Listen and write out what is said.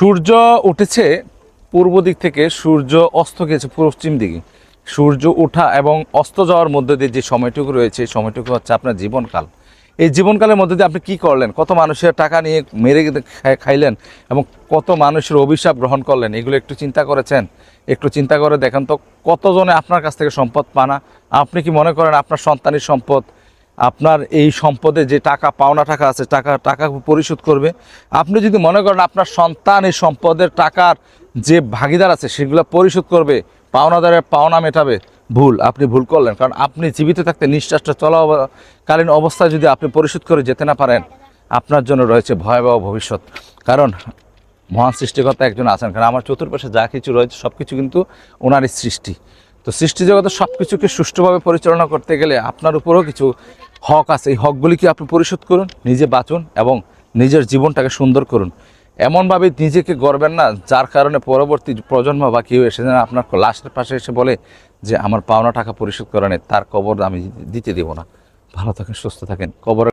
সূর্য উঠেছে পূর্ব দিক থেকে, সূর্য অস্ত গেছে পশ্চিম দিকে। সূর্য ওঠা এবং অস্ত যাওয়ার মধ্যে দিয়ে যে সময়টুকু রয়েছে সময়টুকু হচ্ছে আপনার জীবনকাল। এই জীবনকালের মধ্যে দিয়ে আপনি কি করলেন? কত মানুষের টাকা নিয়ে মেরে খাই- খাইলেন এবং কত মানুষের অভিশাপ গ্রহণ করলেন? এগুলো একটু চিন্তা করেছেন? একটু চিন্তা করে দেখেন তো কতজনে আপনার কাছ থেকে সম্পদ পানা? আপনি কি মনে করেন আপনার সন্তানের সম্পদ? আপনার এই সম্পদে যে টাকা, পাওনা টাকা আছে, টাকা টাকা পরিশোধ করবে। আপনি যদি মনে করেন আপনার সন্তান এই সম্পদের টাকার যে ভাগিদার আছে, সেগুলো পরিশোধ করবে, পাওনাদারের পাওনা মেটাবে, ভুল, আপনি ভুল করলেন। কারণ আপনি জীবিত থাকতে নিঃশ্বাসটা চলাকালীন অবস্থায় যদি আপনি পরিশোধ করে যেতে না পারেন, আপনার জন্য রয়েছে ভয়াবহ ভবিষ্যৎ। কারণ মহান সৃষ্টিকর্তা একজন আছেন। কারণ আমার চতুর্পাশে যা কিছু রয়েছে সব কিছু কিন্তু ওনারই সৃষ্টি। তো সৃষ্টি জগতে সব কিছুকে সুষ্ঠুভাবে পরিচালনা করতে গেলে আপনার উপরেও কিছু হক আছে, এই হকগুলিকে আপনি পরিশোধ করুন? নিজে বাঁচুন এবং নিজের জীবনটাকে সুন্দর করুন। এমনভাবে নিজেকে গড়বেন না, যার কারণে পরবর্তী প্রজন্ম বা কেউ এসে যেন আপনার লাশের পাশে এসে বলে যে, আমার পাওনা টাকা পরিশোধ করা নেই, তার কবর আমি দিতে দেবো না। ভালো থাকেন, সুস্থ থাকেন। কবর